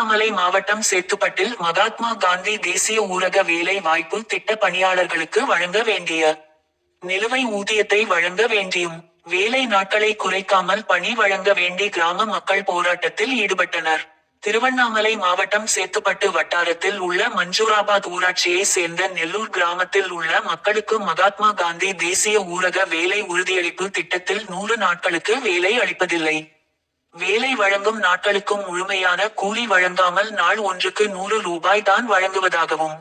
திருவண்ணாமலை மாவட்டம் சேத்துப்பட்டில் மகாத்மா காந்தி தேசிய ஊரக வேலை வாய்ப்பு திட்ட பணியாளர்களுக்கு வழங்க வேண்டிய நிலுவை ஊதியத்தை வழங்க வேண்டியும் வேலை நாட்களை குறைக்காமல் பணி வழங்க வேண்டி கிராம மக்கள் போராட்டத்தில் ஈடுபட்டனர். திருவண்ணாமலை மாவட்டம் சேத்துப்பட்டு வட்டாரத்தில் உள்ள மஞ்சூராபாத் ஊராட்சியை சேர்ந்த நெல்லூர் கிராமத்தில் உள்ள மக்களுக்கு மகாத்மா காந்தி தேசிய ஊரக வேலை உறுதியளிப்பு திட்டத்தில் நூறு நாட்களுக்கு வேலை அளிப்பதில்லை. வேலை வழங்கும் நாட்களுக்கும் முழுமையான கூலி வழங்காமல் நாள் ஒன்றுக்கு நூறு ரூபாய் தான் வழங்குவதாகவும்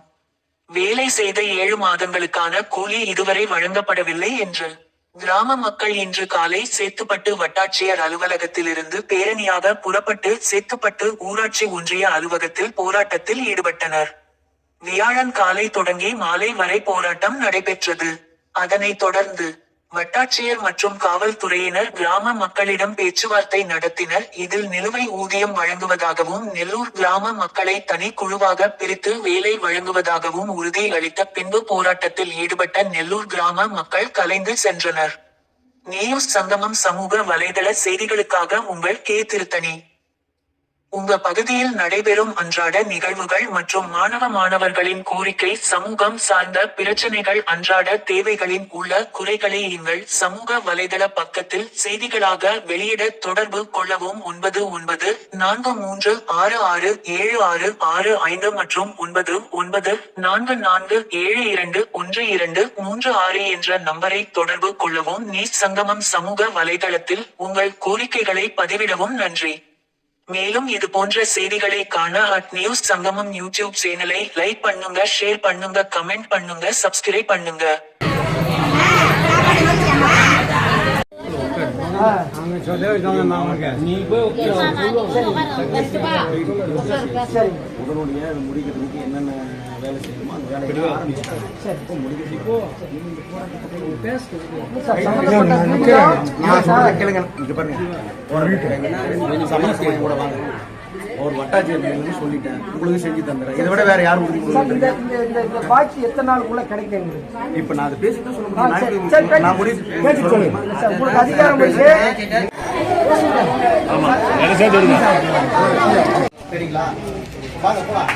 வேலை செய்த ஏழு மாதங்களுக்கான கூலி இதுவரை வழங்கப்படவில்லை என்று கிராம மக்கள் இன்று காலை சேத்துப்பட்டு வட்டாட்சியர் அலுவலகத்திலிருந்து பேரணியாக புறப்பட்டு சேத்துப்பட்டு ஊராட்சி ஒன்றிய அலுவலகத்தில் போராட்டத்தில் ஈடுபட்டனர். வியாழன் காலை தொடங்கி மாலை வரை போராட்டம் நடைபெற்றது. அதனைத் தொடர்ந்து வட்டாட்சியர் மற்றும் காவல்துறையினர் கிராம மக்களிடம் பேச்சுவார்த்தை நடத்தினர். இதில் நிலுவை ஊதியம் வழங்குவதாகவும் நெல்லூர் கிராம மக்களை தனி குழுவாக பிரித்து வேலை வழங்குவதாகவும் உறுதி அளித்த பின்பு போராட்டத்தில் ஈடுபட்ட நெல்லூர் கிராம மக்கள் கலைந்து சென்றனர். நியூஸ் சங்கமம் சமூக வலைதள செய்திகளுக்காக உங்கள் கே திருத்தணி. உங்க பகுதியில் நடைபெறும் அன்றாட நிகழ்வுகள் மற்றும் மாணவ மாணவர்களின் கோரிக்கை சமூகம் சார்ந்த பிரச்சனைகள் அன்றாட தேவைகளின் உள்ள குறைகளை எங்கள் சமூக வலைதள பக்கத்தில் செய்திகளாக வெளியிட தொடர்பு கொள்ளவும் ஒன்பது ஒன்பது நான்கு மூன்று ஆறு ஆறு ஏழு ஆறு ஆறு ஐந்து மற்றும் ஒன்பது ஒன்பது நான்கு நான்கு ஏழு இரண்டு ஒன்று இரண்டு மூன்று ஆறு என்ற நம்பரை தொடர்பு கொள்ளவும் நீ சங்கமம் சமூக வலைதளத்தில் உங்கள் கோரிக்கைகளை பதிவிடவும் நன்றி. மேலும் இது போன்ற செய்திகளை காண அட் நியூஸ் சங்கமம் யூடியூப் சேனலை லைக் பண்ணுங்க ஷேர் பண்ணுங்க கமெண்ட் பண்ணுங்க சப்ஸ்கிரைப் பண்ணுங்க. அவங்க சொல்லவே சொன்னாங்க அவங்க நீ போய் சரி உடனுடைய அதை முடிக்கிறதுக்கு என்னென்ன வேலை செய்யணுமோ அந்த வேலையை ஆரம்பிச்சிட்டாங்க முடிக்கிறது இப்போ சார் சம்பந்தப்பட்ட கூட்டம் நான் சொல்றத கேளுங்க இங்க பாருங்க சமரசம் கூட வாங்க. ஒரு வட்டாட்சியர் சொல்லிட்டேன். உங்களுக்கு செஞ்சு தந்துடுறேன். இதை விட வேற யாரும் உறுதி இந்த பாக்கி எத்தனை நாளுக்குள்ள கிடைக்கும் எங்களுக்கு? இப்ப நான் அதை சொல்ல முடியும். சரி, நான் முடிவு உங்களுக்கு அதிகாரம் சரிங்களா? வாங்க போலாம்.